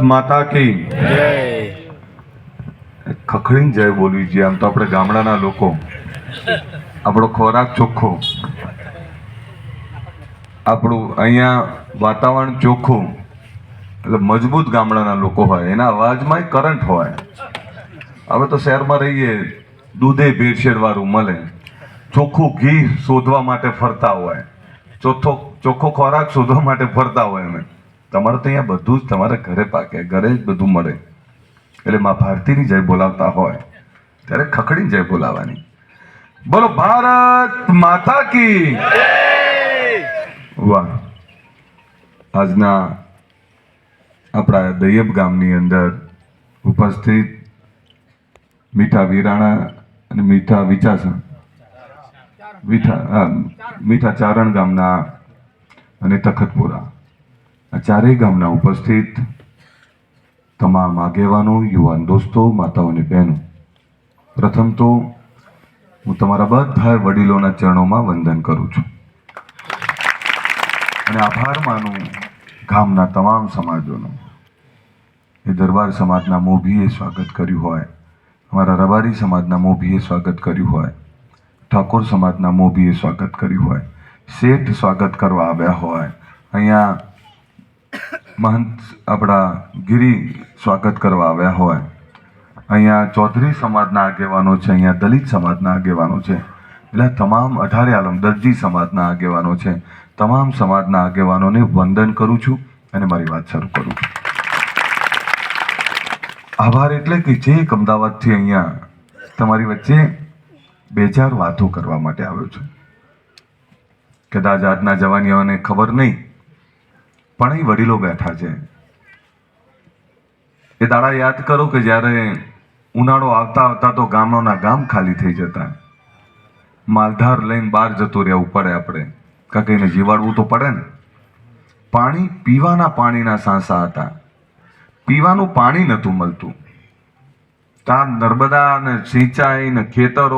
માતા કી. જય. ખખડીને જય બોલવી જોઈએ આમ તો આપણે ગામડાના લોકો. આપણો ખોરાક ચોખ્ખો. આપણું અહીંયા વાતાવરણ ચોખ્ખું. એટલે મજબૂત ગામડાના લોકો હોય એના અવાજમાં કરંટ હોય. હવે તો શહેરમાં રહીએ દૂધે ભેળસેળ વાળું મળે. ચોખ્ખું ઘી શોધવા માટે ફરતા હોય. ચોખ્ખો ચોખ્ખો ખોરાક શોધવા માટે ફરતા હોય અમે. તમારે તો અહીંયા બધું જ તમારે ઘરે પાકે, ઘરે જ બધું મળે. એટલે મા ભારતીની જય બોલાવતા હોય, ત્યારે ખખડીને જય બોલાવાની. બોલો, ભારત માતા કી વાહ. આજના આપણા દૈયબ ગામની અંદર ઉપસ્થિત મીઠા વીરાણા અને મીઠા વિચાસણ. મીઠા મીઠા ચારણ ગામના અને તખતપુરા. આ ચારેય ગામના ઉપસ્થિત તમામ આગેવાનો, યુવાન દોસ્તો, માતાઓ અને બહેનો. પ્રથમ તો હું તમારા બધા વડીલોના ચરણોમાં વંદન કરું છું. અને આભાર માનું ગામના તમામ સમાજોનો. એ દરબાર સમાજના મોભીએ સ્વાગત કર્યું હોય, અમારા રબારી સમાજના મોભીએ સ્વાગત કર્યું હોય, ઠાકોર સમાજના મોભીએ સ્વાગત કર્યું હોય, શેઠ સ્વાગત કરવા આવ્યા હોય, અહીંયા મહંત આપણા ગિરી સ્વાગત કરવા આવ્યા હોય. અહીંયા ચૌધરી સમાજના આગેવાનો છે, અહીંયા દલિત સમાજના આગેવાનો છે. એટલે તમામ અઢારે આલમ દરજી સમાજના આગેવાનો છે. તમામ સમાજના આગેવાનોને વંદન કરું છું અને મારી વાત શરૂ કરું છું. આભાર એટલે કે જે એક અમદાવાદથી અહીંયા તમારી વચ્ચે બે ચાર વાતો કરવા માટે આવ્યો છું. કદાચ આજના જવાનીઓને ખબર નહીં પણ એ વડીલો બેઠા છે. એ દાડા યાદ કરો કે જ્યારે ઉનાળો આવતા આવતા તો ગામોના ગામ ખાલી થઈ જતા. માલધાર લઈને બહાર જતું રહેવું પડે આપણે. કારણ કે એને જીવાડવું તો પડે ને. પાણી પીવાના પાણીના સાંસા હતા. પીવાનું પાણી નહોતું મળતું. ત્યાં નર્મદા ને સિંચાઈ ને ખેતરો